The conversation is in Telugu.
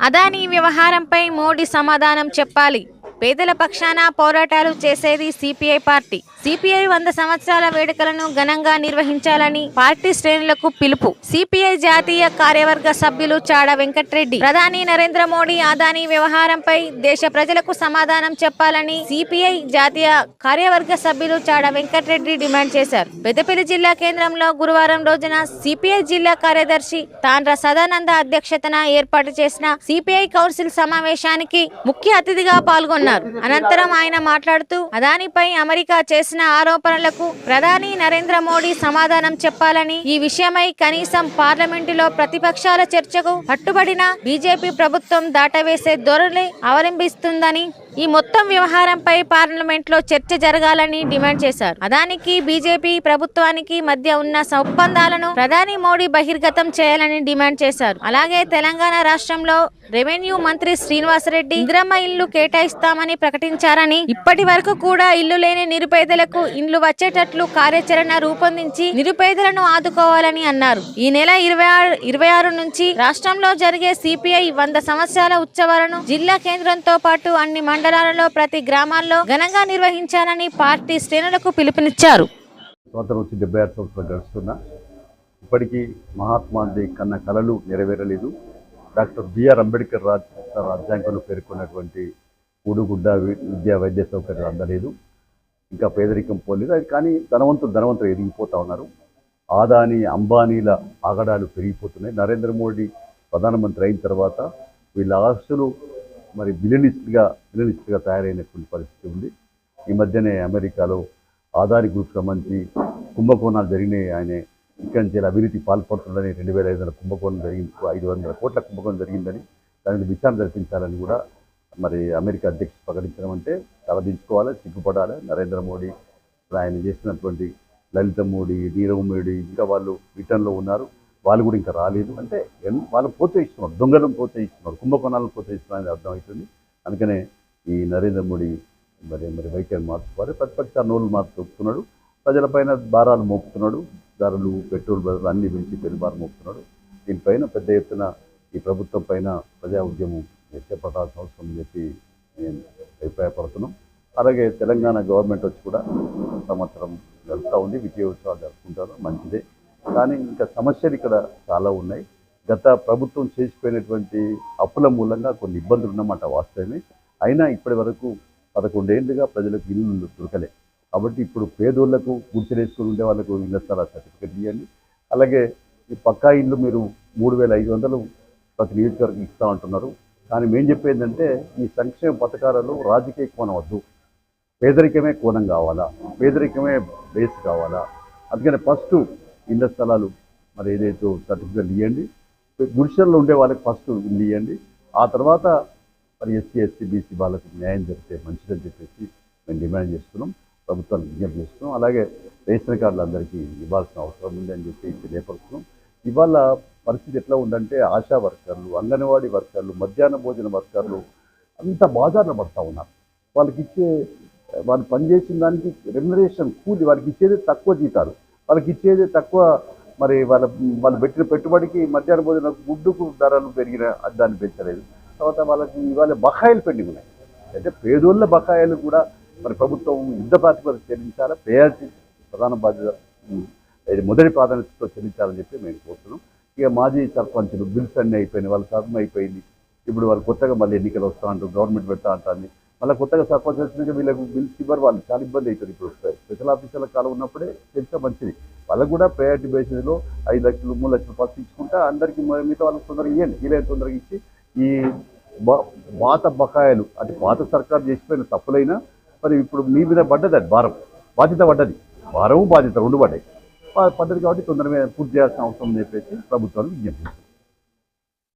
అదానీ వ్యవహారంపై మోడీ సమాధానం చెప్పాలి. పేదల పక్షాన పోరాటాలు చేసేది సిపిఐ పార్టీ. సిపిఐ వంద సంవత్సరాల వేడుకలను ఘనంగా నిర్వహించాలని పార్టీ శ్రేణులకు పిలుపు. సిపిఐ జాతీయ కార్యవర్గ సభ్యులు చాడ వెంకట్రెడ్డి ప్రధాని నరేంద్ర మోడీ ఆదాని వ్యవహారంపై దేశ ప్రజలకు సమాధానం చెప్పాలని సిపిఐ జాతీయ కార్యవర్గ సభ్యులు చాడ వెంకట్రెడ్డి డిమాండ్ చేశారు. పెద్దపల్లి జిల్లా కేంద్రంలో గురువారం రోజున సిపిఐ జిల్లా కార్యదర్శి తాండ్ర సదానంద అధ్యక్షతన ఏర్పాటు చేసిన సిపిఐ కౌన్సిల్ సమావేశానికి ముఖ్య అతిథిగా పాల్గొన్నారు. అనంతరం ఆయన మాట్లాడుతూ అదానిపై అమెరికా చేసిన ఆరోపణలకు ప్రధాని నరేంద్ర మోడీ సమాధానం చెప్పాలని ఈ విషయమై కనీసం పార్లమెంటులో ప్రతిపక్షాల చర్చకు పట్టుబడిన బీజేపీ ప్రభుత్వం దాటవేసే ధోరణి అవలంబిస్తుందని ఈ మొత్తం వ్యవహారంపై పార్లమెంట్లో చర్చ జరగాలని డిమాండ్ చేశారు. అదానికి బీజేపీ ప్రభుత్వానికి మధ్య ఉన్న ఒప్పందాలను ప్రధాని మోడీ బహిర్గతం చేయాలని డిమాండ్ చేశారు. అలాగే తెలంగాణ రాష్ట్రంలో రెవెన్యూ మంత్రి శ్రీనివాసరెడ్డి ఇంద్రమ్మ ఇల్లు కేటాయిస్తామని ప్రకటించారని ఇప్పటి వరకు కూడా ఇల్లు లేని నిరుపేదలకు ఇండ్లు వచ్చేటట్లు కార్యాచరణ రూపొందించి నిరుపేదలను ఆదుకోవాలని అన్నారు. ఈ నెల ఇరవై ఆరు ఇరవై ఆరు నుంచి రాష్ట్రంలో జరిగే సిపిఐ వంద సంవత్సరాల ఉత్సవాలను జిల్లా కేంద్రంతో పాటు అన్ని మండలాలలో ప్రతి గ్రామాల్లో ఘనంగా నిర్వహించాలని పార్టీ శ్రేణులకు పిలుపునిచ్చారు. స్వాతంత్రం వచ్చి డెబ్బై ఆరు సంవత్సరాలు గడుస్తున్నా. ఇప్పటికీ మహాత్మా గాంధీ కన్న కళలు నెరవేరలేదు. డాక్టర్ బిఆర్ అంబేద్కర్ రాజ్ రాజ్యాంగంలో పేర్కొన్నటువంటి ఊడుగుడ్డ విద్యా వైద్య సౌకర్యాలు అందలేదు. ఇంకా పేదరికం పోలేదు. అది కానీ ధనవంతులు ధనవంతులు ఎదిగిపోతూ ఉన్నారు. ఆదాని అంబానీల ఆగడాలు పెరిగిపోతున్నాయి. నరేంద్ర మోడీ ప్రధానమంత్రి అయిన తర్వాత వీళ్ళ ఆస్తులు మరి బిలినిస్ట్గా బిలినిస్ట్గా తయారైనటువంటి పరిస్థితి ఉంది. ఈ మధ్యనే అమెరికాలో ఆధారి గ్రూప్ సంబంధించి కుంభకోణాలు జరిగినాయి. ఆయన ఇక్కడి నుంచి అవినీతి పాల్పడుతుందని రెండు వేల ఐదు వందల కుంభకోణం జరిగింది. ఐదు వందల కోట్ల కుంభకోణం జరిగిందని దాని మీద విచారణ జరిపించాలని కూడా మరి అమెరికా అధ్యక్షుడు ప్రకటించడం అంటే తలదించుకోవాలి సిగ్గుపడాలి. నరేంద్ర మోడీ ఆయన చేసినటువంటి లలిత మోడీ నీరవ్ మోడీ ఇంకా వాళ్ళు బ్రిటన్లో ఉన్నారు. వాళ్ళు కూడా ఇంకా రాలేదు. అంటే వాళ్ళు ప్రోత్సహిస్తున్నారు దొంగలను ప్రోత్సహిస్తున్నారు కుంభకోణాలను ప్రోత్సహిస్తున్నారు అనేది అర్థమవుతుంది అందుకనే ఈ నరేంద్ర మోడీ మరి మరి వైఖరి మార్చుకోవాలి. ప్రతిపక్ష నోళ్ళు మార్చుకున్నాడు. ప్రజలపైన భారాలు మోపుతున్నాడు. ధరలు పెట్రోల్ ధరలు అన్ని పెంచి పెనుభారం మోపుతున్నాడు. దీనిపైన పెద్ద ఎత్తున ఈ ప్రభుత్వం పైన ప్రజా ఉద్యమం చేపట్టాల్సిన అవసరం అని చెప్పి నేను అభిప్రాయపడుతున్నాం. అలాగే తెలంగాణ గవర్నమెంట్ వచ్చి కూడా సంవత్సరం గడుపుతూ ఉంది. విజయోత్సవాలు జరుపుకుంటారు. మంచిదే. కానీ ఇంకా సమస్యలు ఇక్కడ చాలా ఉన్నాయి. గత ప్రభుత్వం చేసిపోయినటువంటి అప్పుల మూలంగా కొన్ని ఇబ్బందులు ఉన్నమాట వాస్తవమే. అయినా ఇప్పటి వరకు పదకొండేళ్ళుగా ప్రజలకు ఇల్లు దొరకలే. కాబట్టి ఇప్పుడు పేదోళ్ళకు గుర్తులేసుకుని ఉండే వాళ్ళకు ఇళ్ళ స్థలాల సర్టిఫికెట్ ఇవ్వండి. అలాగే ఈ పక్కా ఇల్లు మీరు మూడు వేల ఐదు వందలు ప్రతి నియోజకవర్గం ఇస్తా ఉంటున్నారు కానీ మేము చెప్పేందంటే ఈ సంక్షేమ పథకాలలో రాజకీయ కోణం వద్దు. పేదరికమే కోణం కావాలా? పేదరికమే బేస్ కావాలా? అందుకని ఫస్ట్ ఇళ్ళ స్థలాలు మరి ఏదైతే సర్టిఫికెట్ ఇవ్వండి గుడిసెల్లో ఉండే వాళ్ళకి ఫస్ట్ ఇల్లు ఇవ్వండి ఆ తర్వాత మరి ఎస్సీ ఎస్సీ బీసీ వాళ్ళకి న్యాయం జరిగితే మంచిదని చెప్పేసి మేము డిమాండ్ చేస్తున్నాం ప్రభుత్వాన్ని విజ్ఞప్తి చేస్తున్నాం. అలాగే రేషన్ కార్డులు అందరికీ ఇవ్వాల్సిన అవసరం ఉందని చెప్పేసి చెప్పి తెలియపరుస్తున్నాం. ఇవాళ పరిస్థితి ఎట్లా ఉందంటే ఆశా వర్కర్లు అంగన్వాడీ వర్కర్లు మధ్యాహ్న భోజన వర్కర్లు అంత బాధారణ పడతా ఉన్నారు. వాళ్ళకి ఇచ్చే వాళ్ళు పనిచేసిన దానికి రెమ్యునరేషన్ కూలి వాళ్ళకి ఇచ్చేది తక్కువ జీతాలు. వాళ్ళకి ఇచ్చేది తక్కువ మరి వాళ్ళ వాళ్ళు పెట్టిన పెట్టుబడికి మధ్యాహ్న భోజన గుడ్డుకు ధరలు పెరిగిన దాన్ని పెంచలేదు. తర్వాత వాళ్ళకి ఇవాళ బకాయిలు పెండింగ్ ఉన్నాయి. అంటే పేదోళ్ళ బకాయిలు కూడా మరి ప్రభుత్వం యుద్ధ ప్రాతిపదిక చెల్లించాలా? ప్రయారిటీ ప్రధాన బాధ్యత ఇది మొదటి ప్రాధాన్యతతో చెల్లించాలని చెప్పి మేము కోరుతున్నాం. ఇక మాజీ సర్పంచులు బిల్స్ అన్నీ అయిపోయినాయి వాళ్ళ టర్మ్ అయిపోయింది. ఇప్పుడు వాళ్ళు కొత్తగా మళ్ళీ ఎన్నికలు వస్తా అంటారు గవర్నమెంట్ పెడతా అంటుంది మళ్ళీ కొత్తగా సర్పంచ్ వచ్చినాక వీళ్ళకి బిల్స్ ఇవ్వరు వాళ్ళు చాలా ఇబ్బంది అవుతుంది ఇప్పుడు వస్తాయి స్పెషల్ ఆఫీసర్ల కాలం ఉన్నప్పుడే తెలిస్తే మంచిది. వాళ్ళకు కూడా ప్రయారిటీ బేసిస్లో ఐదు లక్షలు మూడు లక్షలు ఫస్ట్ ఇచ్చుకుంటా అందరికీ మిగతా వాళ్ళకి తొందరగా ఇవ్వండి వీలైన తొందరగా ఇచ్చి ఈ పాత బకాయిలు అంటే పాత సర్కార్ చేసిపోయిన తప్పులైనా మరి ఇప్పుడు మీ మీద పడ్డది అది భారం. బాధ్యత పడ్డది. భారము బాధ్యత రెండు పడ్డాయి. పడ్డది కాబట్టి తొందరగా పూర్తి చేయాల్సిన అవసరం అని చెప్పేసి ప్రభుత్వాన్ని విజ్ఞప్తి